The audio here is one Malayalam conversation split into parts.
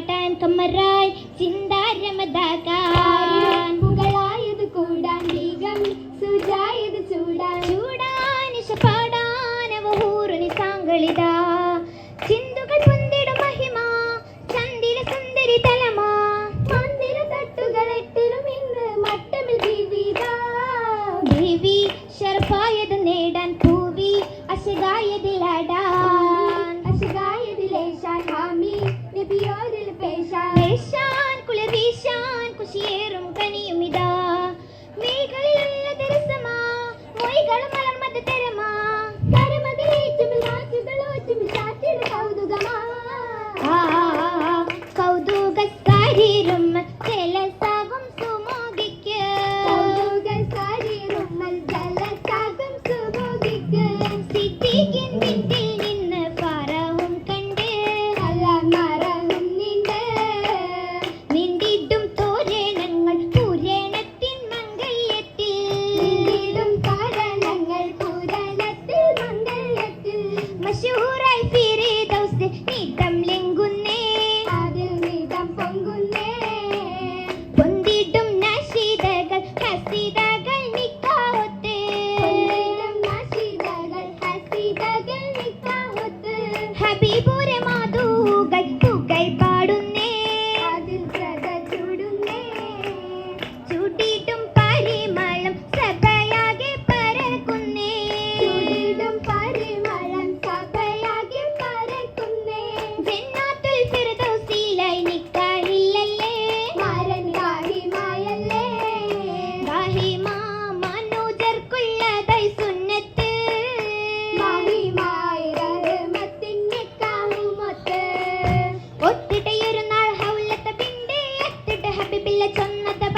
കാട്ടാൻ കമ്മറായി ചിന്താരമതാകാ വീശാൻ കുളിർ വീശാൻ சொல்ல சொன்னத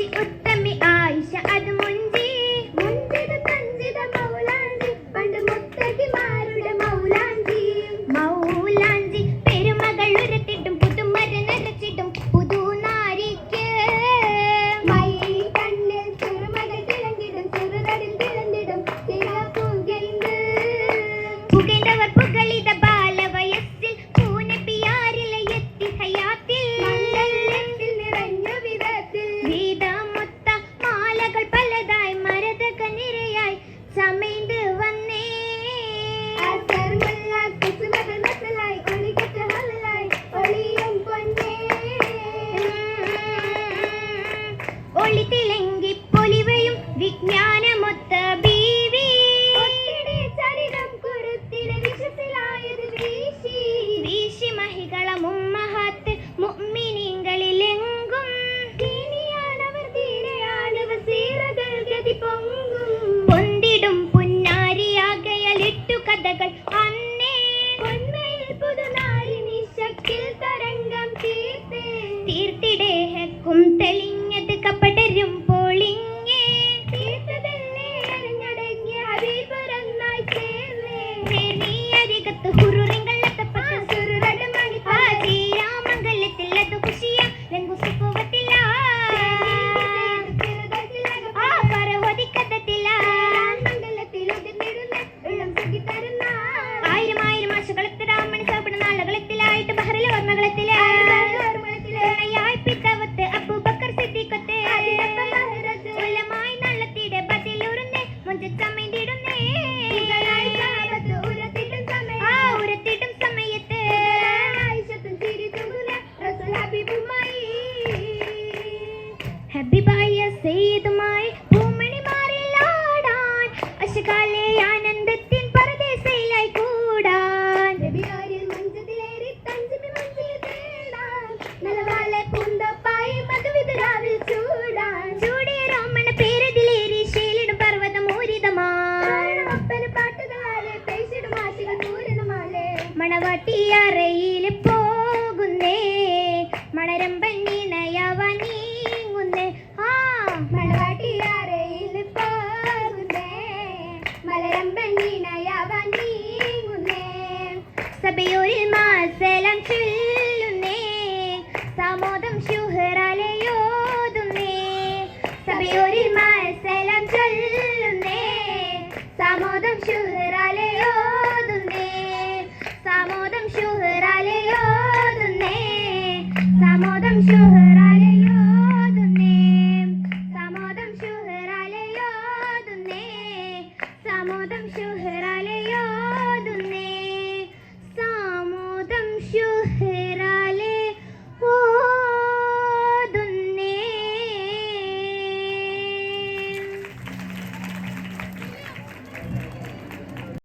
الكرسي സമരം പെണ്ണിനയവ നീങ്ങുന്നേ ആ മണവാട്ടിയാരയിൽ പോകുന്നേ മലരം പെണ്ണിനയവ നീങ്ങുന്നേ സഭയൂരിൽ മാസലം ചൊല്ലുന്നേ. സമോദം ശുഹറലയോതുന്നേ സഭയൂരിൽ മാസലം ചൊല്ലുന്നേ. സമോദം ശുഹ Adam Hill Hill.